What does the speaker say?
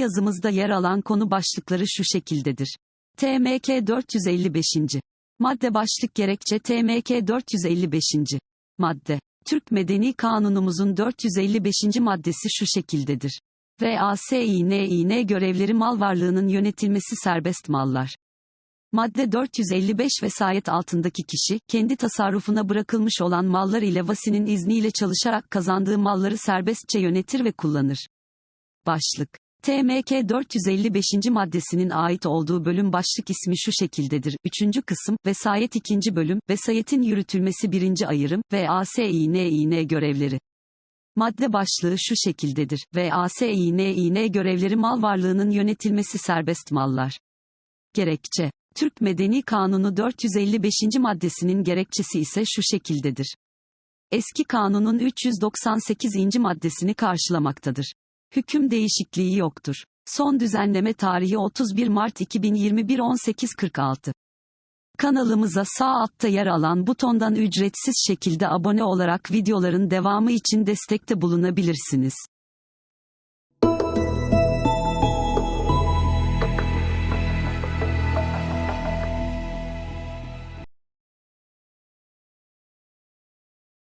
yazımızda yer alan konu başlıkları şu şekildedir. TMK 455. Madde başlık gerekçe TMK 455. Madde. Türk Medeni Kanunumuzun 455. maddesi şu şekildedir. VASİNİN görevleri mal varlığının yönetilmesi serbest mallar. Madde 455 vesayet altındaki kişi, kendi tasarrufuna bırakılmış olan mallar ile vasinin izniyle çalışarak kazandığı malları serbestçe yönetir ve kullanır. Başlık. TMK 455. maddesinin ait olduğu bölüm başlık ismi şu şekildedir. 3. kısım, vesayet 2. bölüm, vesayetin yürütülmesi 1. ayrım, VASİNİN görevleri. Madde başlığı şu şekildedir. VASİNİN görevleri mal varlığının yönetilmesi serbest mallar. Gerekçe. Türk Medeni Kanunu 455. maddesinin gerekçesi ise şu şekildedir. Eski kanunun 398. maddesini karşılamaktadır. Hüküm değişikliği yoktur. Son düzenleme tarihi 31 Mart 2021 18.46. Kanalımıza sağ altta yer alan butondan ücretsiz şekilde abone olarak videoların devamı için destekte bulunabilirsiniz.